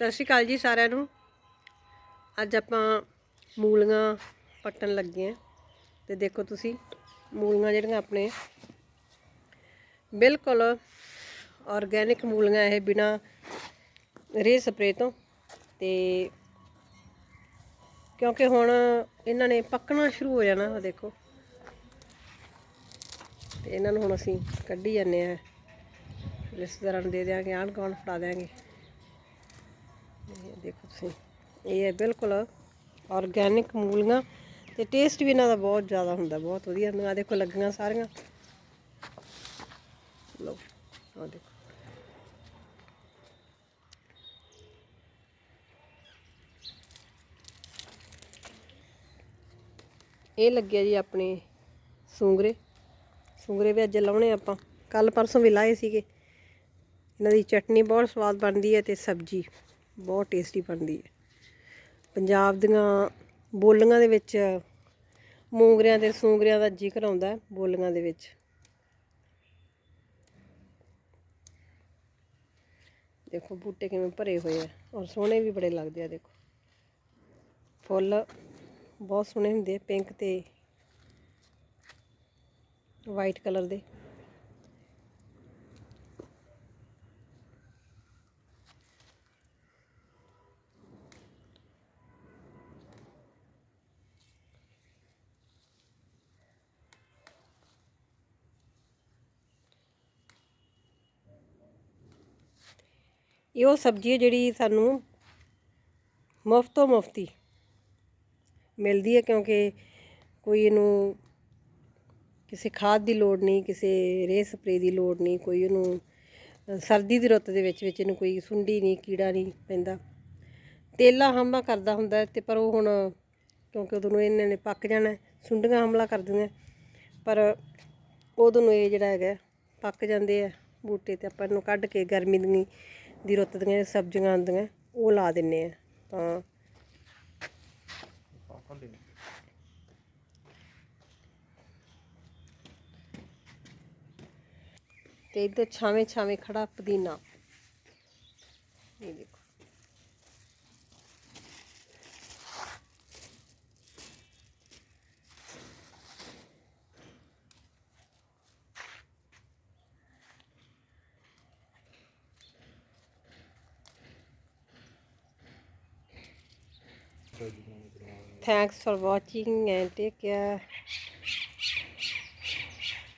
ਸਤਿ ਸ਼੍ਰੀ ਅਕਾਲ ਜੀ ਸਾਰਿਆਂ ਨੂੰ। ਅੱਜ ਆਪਾਂ ਮੂਲੀਆਂ ਪੱਟਣ ਲੱਗੇ ਆਂ ਤੇ ਦੇਖੋ ਤੁਸੀਂ, ਮੂਲੀਆਂ ਜਿਹੜੀਆਂ ਆਪਣੇ। ਬਿਲਕੁਲ ਆਰਗੈਨਿਕ ਮੂਲੀਆਂ ਇਹ ਬਿਨਾ ਰੇ ਸਪਰੇ ਤੋਂ। ਤੇ ਕਿਉਂਕਿ ਹੁਣ ਇਹਨਾਂ ਨੇ ਪੱਕਣਾ ਸ਼ੁਰੂ ਹੋ ਜਾਣਾ, ਆਹ ਦੇਖੋ। ਤੇ ਇਹਨਾਂ ਨੂੰ ਹੁਣ ਅਸੀਂ ਕੱਢੀ ਜਾਂਦੇ ਆ ਰਿਸ਼ਤੇਦਾਰਾਂ ਨੂੰ ਦੇ ਦਿਆਂਗੇ ਆਂਢ ਗੁਆਂਢ ਫੜਾ ਦਿਆਂਗੇ। ਦੇਖੋ ਤੁਸੀਂ। ਇਹ ਹੈ ਬਿਲਕੁਲ ਆਰਗੈਨਿਕ ਮੂਲੀਆਂ ਤੇ ਟੇਸਟ ਵੀ ਇਹਨਾਂ ਦਾ ਬਹੁਤ ਜ਼ਿਆਦਾ ਹੁੰਦਾ, ਬਹੁਤ ਵਧੀਆ। ਹੁੰਦਾ ਦੇਖੋ ਲੱਗੀਆਂ ਸਾਰੀਆਂ। ਲਓ, ਆਹ ਦੇਖੋ। ਇਹ ਲੱਗਿਆ ਜੀ ਆਪਣੇ ਸੂੰਗਰੇ। ਸੂੰਗਰੇ ਵੀ ਅੱਜ ਲਾਉਣੇ ਆਪਾਂ। ਕੱਲ ਪਰਸੋਂ ਵੀ ਲਾਏ ਸੀਗੇ। ਇਹਨਾਂ ਦੀ ਚਟਨੀ ਬਹੁਤ ਸਵਾਦ ਬਣਦੀ ਹੈ ਤੇ ਸਬਜ਼ੀ। ਬਹੁਤ ਟੇਸਟੀ ਬਣਦੀ ਹੈ। ਪੰਜਾਬ ਦੀਆਂ ਬੋਲੀਆਂ ਦੇ ਵਿੱਚ ਮੂੰਗਰਿਆਂ ਤੇ ਸੂੰਗਰਿਆਂ ਦਾ ਜ਼ਿਕਰ ਆਉਂਦਾ ਹੈ ਬੋਲੀਆਂ ਦੇ ਵਿੱਚ। ਦੇਖੋ ਬੂਟੇ ਕਿਵੇਂ ਭਰੇ ਹੋਏ ਆ ਔਰ ਸੋਹਣੇ ਵੀ ਬੜੇ ਲੱਗਦੇ ਆ, ਦੇਖੋ। ਫੁੱਲ ਬਹੁਤ ਸੋਹਣੇ ਹੁੰਦੇ ਪਿੰਕ ਤੇ ਵਾਈਟ ਕਲਰ ਦੇ। ਇਹ ਉਹ ਸਬਜ਼ੀ ਹੈ ਜਿਹੜੀ ਸਾਨੂੰ ਮੁਫਤੋਂ ਮੁਫਤੀ ਮਿਲਦੀ ਹੈ ਕਿਉਂਕਿ ਕੋਈ ਇਹਨੂੰ ਕਿਸੇ ਖਾਦ ਦੀ ਲੋੜ ਨਹੀਂ, ਕਿਸੇ ਰੇਹ ਸਪਰੇ ਦੀ ਲੋੜ ਨਹੀਂ, ਕੋਈ ਇਹਨੂੰ ਸਰਦੀ ਦੀ ਰੁੱਤ ਦੇ ਵਿੱਚ ਵਿੱਚ ਇਹਨੂੰ ਕੋਈ ਸੁੰਡੀ ਨਹੀਂ, ਕੀੜਾ ਨਹੀਂ ਪੈਂਦਾ। ਤੇਲਾ ਹਮਲਾ ਕਰਦਾ ਹੁੰਦਾ ਹੈ ਤੇ ਪਰ ਉਹ ਹੁਣ ਕਿਉਂਕਿ ਉਦੋਂ ਨੂੰ ਇਹਨਾਂ ਨੇ ਪੱਕ ਜਾਣਾ, ਸੁੰਡੀਆਂ ਹਮਲਾ ਕਰ ਦਿੰਦੀਆਂ ਪਰ ਉਦੋਂ ਨੂੰ ਇਹ ਜਿਹੜਾ ਹੈਗਾ, ਪੱਕ ਜਾਂਦੇ ਆ ਬੂਟੇ ਤੇ ਆਪਾਂ ਇਹਨੂੰ ਕੱਢ ਕੇ ਗਰਮੀ ਦੀ ਦੀ ਰੁੱਤ ਦੀਆਂ ਸਬਜ਼ੀਆਂ ਆਉਂਦੀਆਂ, ਉਹ ਲਾ ਦਿੰਨੇ ਆ। ਤਾਂ ਤੇ ਇੱਧਰ ਛਾਵੇਂ ਛਾਵੇਂ ਖੜਾ ਪੁਦੀਨਾ ਇਹ ਦੇਖੋ। Thanks for watching and take care.